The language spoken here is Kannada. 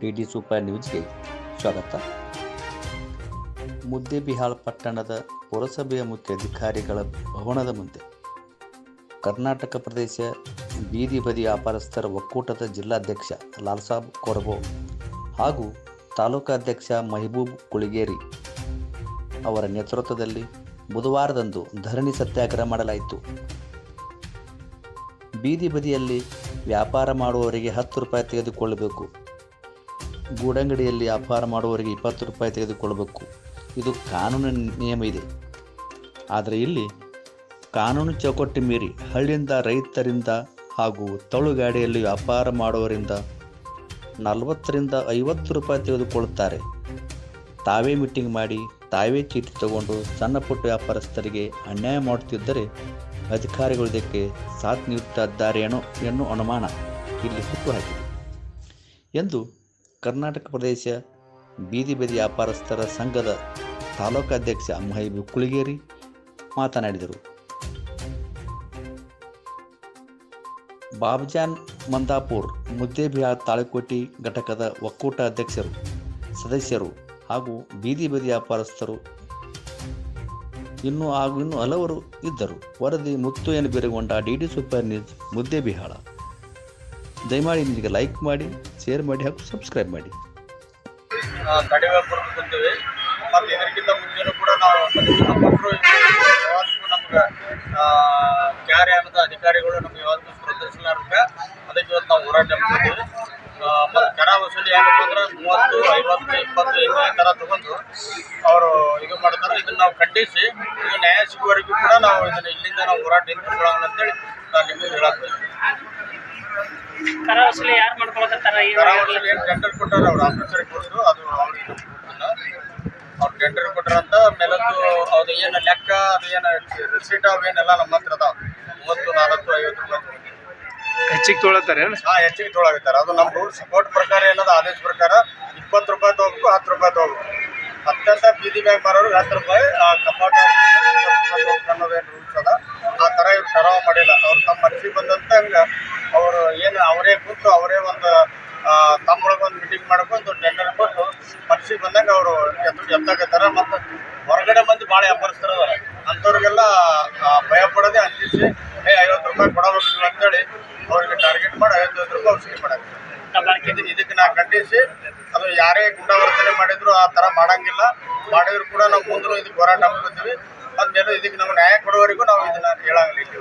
ಡಿ ಡಿ ಸೂಪರ್ ನ್ಯೂಸ್ಗೆ ಸ್ವಾಗತ. ಮುದ್ದೇಬಿಹಾಳ್ ಪಟ್ಟಣದ ಪುರಸಭೆಯ ಮುಖ್ಯ ಅಧಿಕಾರಿಗಳ ಭವನದ ಮುಂದೆ ಕರ್ನಾಟಕ ಪ್ರದೇಶ ಬೀದಿ ಬದಿ ವ್ಯಾಪಾರಸ್ಥರ ಒಕ್ಕೂಟದ ಜಿಲ್ಲಾಧ್ಯಕ್ಷ ಲಾಲ್ಸಾಬ್ ಕೊರಬೋ ಹಾಗೂ ತಾಲೂಕಾಧ್ಯಕ್ಷ ಮೆಹಬೂಬ್ ಕುಳಿಗೇರಿ ಅವರ ನೇತೃತ್ವದಲ್ಲಿ ಬುಧವಾರದಂದು ಧರಣಿ ಸತ್ಯಾಗ್ರಹ ಮಾಡಲಾಯಿತು. ಬೀದಿ ಬದಿಯಲ್ಲಿ ವ್ಯಾಪಾರ ಮಾಡುವವರಿಗೆ ಹತ್ತು ರೂಪಾಯಿ ತೆಗೆದುಕೊಳ್ಳಬೇಕು. ಗೂಡಂಗಡಿಯಲ್ಲಿ ವ್ಯಾಪಾರ ಮಾಡುವವರಿಗೆ ಇಪ್ಪತ್ತು ರೂಪಾಯಿ ತೆಗೆದುಕೊಳ್ಳಬೇಕು ಇದು ಕಾನೂನು ನಿಯಮ ಇದೆ. ಆದರೆ ಇಲ್ಲಿ ಕಾನೂನು ಚೌಕಟ್ಟು ಮೀರಿ ಹಳ್ಳಿಯಿಂದ ರೈತರಿಂದ ಹಾಗೂ ತಳುಗಾಡಿಯಲ್ಲಿ ವ್ಯಾಪಾರ ಮಾಡುವವರಿಂದ ನಲವತ್ತರಿಂದ ಐವತ್ತು ರೂಪಾಯಿ ತೆಗೆದುಕೊಳ್ಳುತ್ತಾರೆ. ತಾವೇ ಮೀಟಿಂಗ್ ಮಾಡಿ, ತಾವೇ ಚೀಟಿ ತಗೊಂಡು ಸಣ್ಣ ಪುಟ್ಟ ವ್ಯಾಪಾರಸ್ಥರಿಗೆ ಅನ್ಯಾಯ ಮಾಡುತ್ತಿದ್ದರೆ ಅಧಿಕಾರಿಗಳು ಇದಕ್ಕೆ ಸಾಥ್ ನೀಡುತ್ತಿದ್ದಾರೇನೋ ಎನ್ನುವ ಅನುಮಾನ ಇಲ್ಲಿ ಹುಟ್ಟುಹಾಕಿದೆ ಎಂದು ಕರ್ನಾಟಕ ಪ್ರದೇಶ ಬೀದಿ ಬದಿ ವ್ಯಾಪಾರಸ್ಥರ ಸಂಘದ ತಾಲೂಕಾಧ್ಯಕ್ಷ ಮಹಬೂಬ್ ಕುಳಿಗೇರಿ ಮಾತನಾಡಿದರು. ಬಾಬ್ಜಾನ್ ಮಂದಾಪುರ್ ಮುದ್ದೇಬಿಹಾಳ್ ತಾಳಿಕೋಟಿ ಘಟಕದ ಒಕ್ಕೂಟ ಅಧ್ಯಕ್ಷರು, ಸದಸ್ಯರು ಹಾಗೂ ಬೀದಿ ಬದಿ ವ್ಯಾಪಾರಸ್ಥರು ಇನ್ನೂ ಹಾಗೂ ಇನ್ನೂ ಹಲವರು ಇದ್ದರು. ವರದಿ ಮುತ್ತು ಏನು ಬೆರಗೊಂಡ D D super news Muddebihal. ದಯಮಾಡಿ ನಿಮಗೆ ಲೈಕ್ ಮಾಡಿ ಶೇರ್ ಮಾಡಿ ಹಾಗೂ ಸಬ್ಸ್ಕ್ರೈಬ್ ಮಾಡಿ. ಕಡಿಮೆ ಬರೋದು ಬಂದಿವಿ ಮತ್ತು ಇದಕ್ಕಿಂತ ಮುಂಚೆನೂ ಕೂಡ ನಾವು ನಮ್ಗೆ ಕ್ಯಾರಿ ಅನ್ನೋದು ಅಧಿಕಾರಿಗಳು ನಮ್ಗೆ ಯಾವತ್ತೂ ಸ್ಪರ್ಧಿಸಲಾರ್ಕ ಅದಕ್ಕೆ ಇವತ್ತು ನಾವು ಹೋರಾಟ ಮಾಡ್ತೀವಿ. ಮತ್ತು ಕರ ವಸೂಲಿ ಏನಪ್ಪ ಅಂದ್ರೆ ಮೂವತ್ತು, ಐವತ್ತು, ಇಪ್ಪತ್ತು ಈ ಥರ ತಗೊಂಡು ಅವರು ಇದು ಮಾಡ್ತಾರೆ. ಇದನ್ನು ನಾವು ಖಂಡಿಸಿ ಇದು ನ್ಯಾಯ ಸಿಗುವವರೆಗೂ ಕೂಡ ನಾವು ಇದನ್ನು ಇಲ್ಲಿಂದ ನಾವು ಹೋರಾಟ ನಿಂತ್ಕೊಳ್ಳೋಣ ಅಂತೇಳಿ ನಾನು ನಿಮಗೆ ಹೇಳಕ್ಕೆ ಕರ ವಸೂಲಿ ಯಾರು ಮಾಡ್ಕೊಳಕತ್ತಾರ ಏನು ಟೆಂಡರ್ ಕೊಟ್ಟಾರ ಅವ್ರು ಆಫೀಸರಿಗೆ ಕೊಟ್ಟರು ಅದು ಅವ್ರಿಗೆ ಅವ್ರು ಟೆಂಡರ್ ಕೊಟ್ಟರಂತ ಮೇಲತ್ತು ಅದು ಏನು ಲೆಕ್ಕ ಅದು ಏನು ರಿಸೀಟ್ ಅವೇನೆಲ್ಲ ನಮ್ಮ ಹತ್ರ ಅದಾವ. ಮೂವತ್ತು ನಾಲ್ಕು ಐವತ್ತು ರೂಪಾಯಿ ಹೆಚ್ಚಿಗೆ ತೊಳತಾರೆ ಹಾಂ ಹೆಚ್ಚಿಗೆ ತೊಳಾಗುತ್ತಾರೆ ಅದು ನಮ್ಮ ರೂಲ್ಸ್ ಕೋರ್ಟ್ ಪ್ರಕಾರ ಏನದ ಆದೇಶ ಪ್ರಕಾರ ಇಪ್ಪತ್ತು ರೂಪಾಯಿ ತೊಗೋಬೇಕು ಹತ್ತು ರೂಪಾಯಿ ತೊಗೋಬೇಕು. ಅತ್ಯಂತ ಬೀದಿ ಬ್ಯಾಗ್ ಮಾರೋರಿಗೆ ಹತ್ತು ರೂಪಾಯಿ ಆ ಕಪಾಟ ಅನ್ನೋದೇನು ರೂಲ್ಸ್ ಅದ. ಆ ಥರ ಇವ್ರು ಕರಾವ ಮಾಡಿಲ್ಲ. ಅವ್ರು ತಮ್ಮ ಮನಸ್ಸಿಗೆ ಬಂದಂತ ಹಂಗೆ ಅವರು ಏನು ಅವರೇ ಕೂತು ಅವರೇ ಒಂದು ತಮ್ಮೊಳಗೊಂದು ಮೀಟಿಂಗ್ ಮಾಡ್ಕೊಂಡು ಟೆಂಡರ್ ಕೊಟ್ಟು ಮನಸ್ಸಿಗೆ ಬಂದಂಗೆ ಅವರು ಎತ್ತ ಎತ್ತಾಕತ್ತಾರ ಮತ್ತು ಹೊರಗಡೆ ಮಂದಿ ಭಾಳ ವ್ಯಾಪಾರಸ್ಥರ ಅಂಥವ್ರಿಗೆಲ್ಲ ಭಯ ಪಡೋದೇ ಅಂಜಿಸಿ, ಏ, ಐವತ್ತು ರೂಪಾಯಿ ಕೊಡಬೇಕು ನೀವು ಅಂತೇಳಿ ಅವ್ರಿಗೆ ಟಾರ್ಗೆಟ್ ಮಾಡಿ ಐವತ್ತೈದು ರೂಪಾಯಿ ಔಷಧಿ ಮಾಡಕ್ಕೆ. ಇದು ಇದಕ್ಕೆ ನಾ ಖಂಡಿಸಿ, ಅದು ಯಾರೇ ಗುಂಡಾವರ್ತನೆ ಮಾಡಿದ್ರು ಆ ಥರ ಮಾಡಂಗಿಲ್ಲ. ಮಾಡಿದ್ರು ಕೂಡ ನಾವು ಮುಂದೂ ಇದಕ್ಕೆ ಹೋರಾಟ ಮಾಡ್ತೀವಿ ಅಂದ್ಮೇಲೆ ಇದಕ್ಕೆ ನಮ್ಗೆ ನ್ಯಾಯ ಕೊಡೋವರೆಗೂ ನಾವು ಇದನ್ನ ಹೇಳಂಗಿಲ್ಲ